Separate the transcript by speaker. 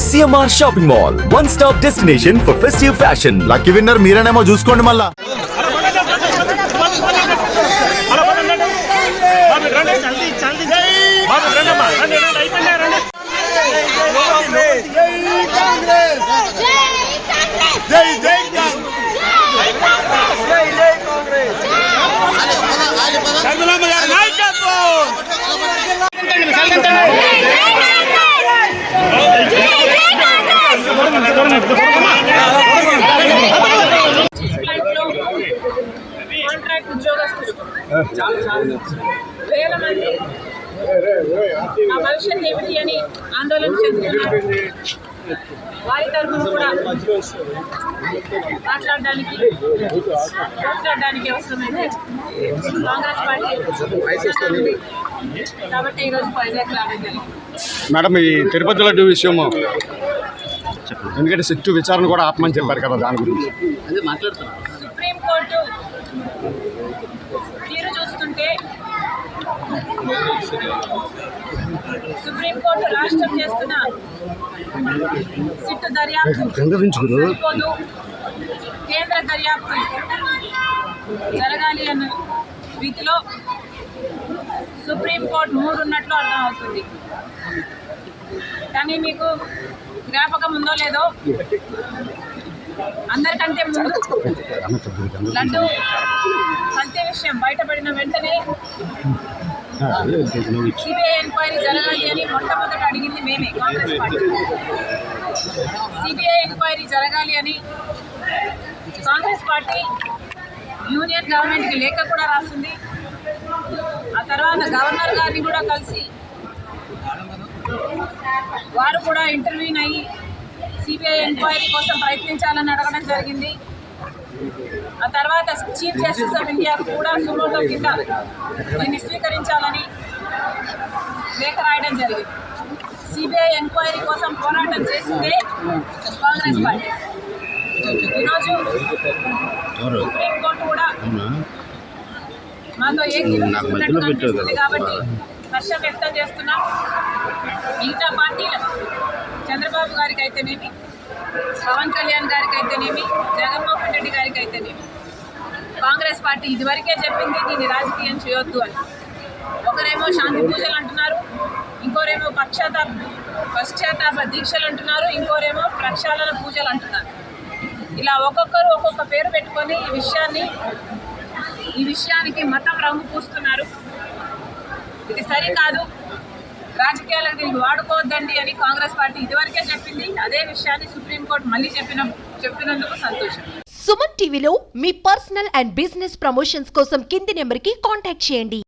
Speaker 1: CMR shopping mall one stop destination for festive fashion
Speaker 2: lucky winner మీరేనేమో చూసుకోండి మళ్ళా
Speaker 3: వేల మంది ఆ భవిష్యత్ ఏమిటి అని ఆందోళన చెందుతున్నారు. వారి తరఫున కూడా మాట్లాడడానికి మాట్లాడడానికి అవసరమైతే కాంగ్రెస్ పార్టీ కాబట్టి ఈరోజు వైజాగ్ రావడం జరిగింది.
Speaker 4: మేడం ఈ తిరుపతి లడ్డు విషయము ఎందుకంటే సిట్టు విచారణ కూడా ఆపమని చెప్పారు కదా దాని గురించి.
Speaker 3: సుప్రీంకోర్టు తీరు చూస్తుంటే సుప్రీంకోర్టు రాష్ట్రం చేస్తున్న సిట్టు దర్యాప్తు కేంద్ర దర్యాప్తు జరగాలి అన్న రీతిలో సుప్రీంకోర్టు మూడు ఉన్నట్లు అర్థమవుతుంది. కానీ మీకు జ్ఞాపకం ఉందో లేదో అందరికంటే ముందు లడ్డు కల్తీ విషయం. బయటపడిన వెంటనే సిబిఐ ఎంక్వైరీ జరగాలి అని మొట్టమొదట అడిగింది మేమే కాంగ్రెస్ పార్టీ. సిబిఐ ఎంక్వైరీ జరగాలి అని కాంగ్రెస్ పార్టీ యూనియన్ గవర్నమెంట్కి లేఖ కూడా రాస్తుంది ఆ తర్వాత గవర్నర్ గారిని కూడా కలిసి వారు కూడా ఇంటర్వ్యూన్ అయ్యి సిబిఐ ఎంక్వైరీ కోసం ప్రయత్నించాలని అడగడం జరిగింది. ఆ తర్వాత చీఫ్ జస్టిస్ ఆఫ్ ఇండియాకు కూడా సుమోటో కింద దీన్ని స్వీకరించాలని లేఖ రాయడం జరిగింది. సిబిఐ ఎంక్వైరీ కోసం పోరాటం చేసిందే కాంగ్రెస్ పార్టీ. ఈరోజు సుప్రీంకోర్టు కూడా మాతో కనిపిస్తుంది కాబట్టి హర్షం వ్యక్తం చేస్తున్నాం. మిగతా పార్టీలు చంద్రబాబు గారికి అయితేనేమి పవన్ కళ్యాణ్ గారికి అయితేనేమి జగన్మోహన్ రెడ్డి గారికి అయితేనేమి కాంగ్రెస్ పార్టీ ఇదివరకే చెప్పింది దీన్ని రాజకీయం చేయొద్దు అని. ఒకరేమో శాంతి పూజలు అంటున్నారు ఇంకోరేమో పక్షాతాప పశ్చాత్తాప దీక్షలు అంటున్నారు ఇంకోరేమో ప్రక్షాళన పూజలు అంటున్నారు. ఇలా ఒక్కొక్కరు ఒక్కొక్క పేరు పెట్టుకొని ఈ విషయాన్ని ఈ విషయానికి మతం రంగు పూస్తున్నారు. ఇది సరికాదు. రాజకీయాలకు దీన్ని వాడుకోవద్దండి అని కాంగ్రెస్ పార్టీ ఇదివరకే చెప్పింది. అదే విషయాన్ని సుప్రీంకోర్టు మళ్ళీ చెప్పిన చెప్పినందుకు సంతోషం.
Speaker 5: సుమన్ టీవీలో మీ పర్సనల్ అండ్ బిజినెస్ ప్రమోషన్స్ కోసం కింది నెంబర్కి కాంటాక్ట్ చేయండి.